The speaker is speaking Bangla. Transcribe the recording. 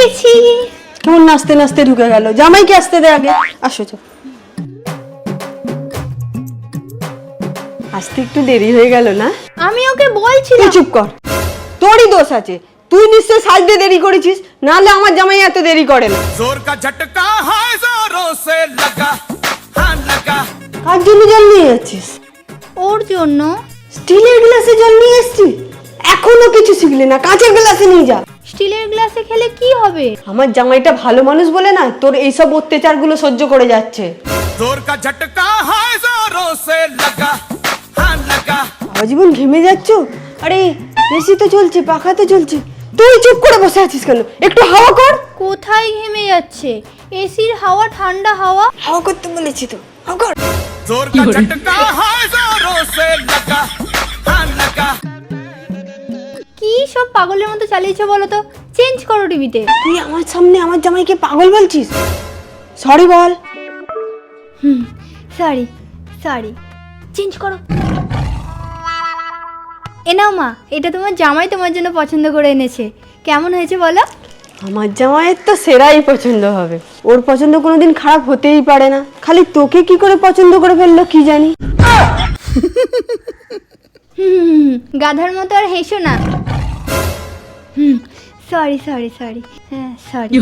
পেরেছি বোন নাচতে নাচতে ঢুকে গেল? জামাইকে আসতে দে আগে। আসো চো। আসতে একটু দেরি হয়ে গেল না? আমি ওকে বলছি তুই চুপ কর। তোরই দোষ আছে। তুই নিশ্চয় সাজতে দেরি করেছিস নাহলে আমার জামাই এত দেরি করে না। জোর কা ঝটকা হায় জোরো সে লাগা হ্যাঁ লাগা। কার জন্য জল নিয়ে যাচ্ছিস? ওর জন্য। স্টিলের গ্লাসে জল নিয়ে এসছিস? এখনও কিছু শিখলি না। কাঁচের গ্লাসে নিয়ে যা। স্টিলের গ্লাসে খেলে কি হবে আমার জামাইটা ভালো মানুষ বলে না তোর এইসব অত্যাচারগুলো সহ্য করে যাচ্ছে जोर का झटका है जोरों से लगा हाँ लगा সারা জীবন ঘেমে যাচ্ছ আরে এসি তো চলছে পাখা তো চলছে তুই চুপ করে বসে আছিস কেন একটু হাওয়া কর কোথায় ঘেমে যাচ্ছে এসির হাওয়া ঠান্ডা হাওয়া হাওয়া করতে বলেছি তো হাওয়া কর जोर का झटका है जोरों से लगा সব পাগলের মতো চালিয়েছো বলো তো? চেঞ্জ করো টিভিতে। তুই আমার সামনে আমার জামাইকে পাগল বলছিস? সরি বল। হুম সরি সরি চেঞ্জ করো। এ নাও মা এটা তোমার জামাই তোমার জন্য পছন্দ করে এনেছে। কেমন হয়েছে বলো? আমার জামাইয়ের তো সেরাই পছন্দ হবে। ওর পছন্দ কোনোদিন খারাপ হতেই পারে না। খালি তোকে কি করে পছন্দ করে ফেলল কি জানি? হুম। গাধার মতো আর হেসো না। সরি সরি সরি হ্যাঁ সরি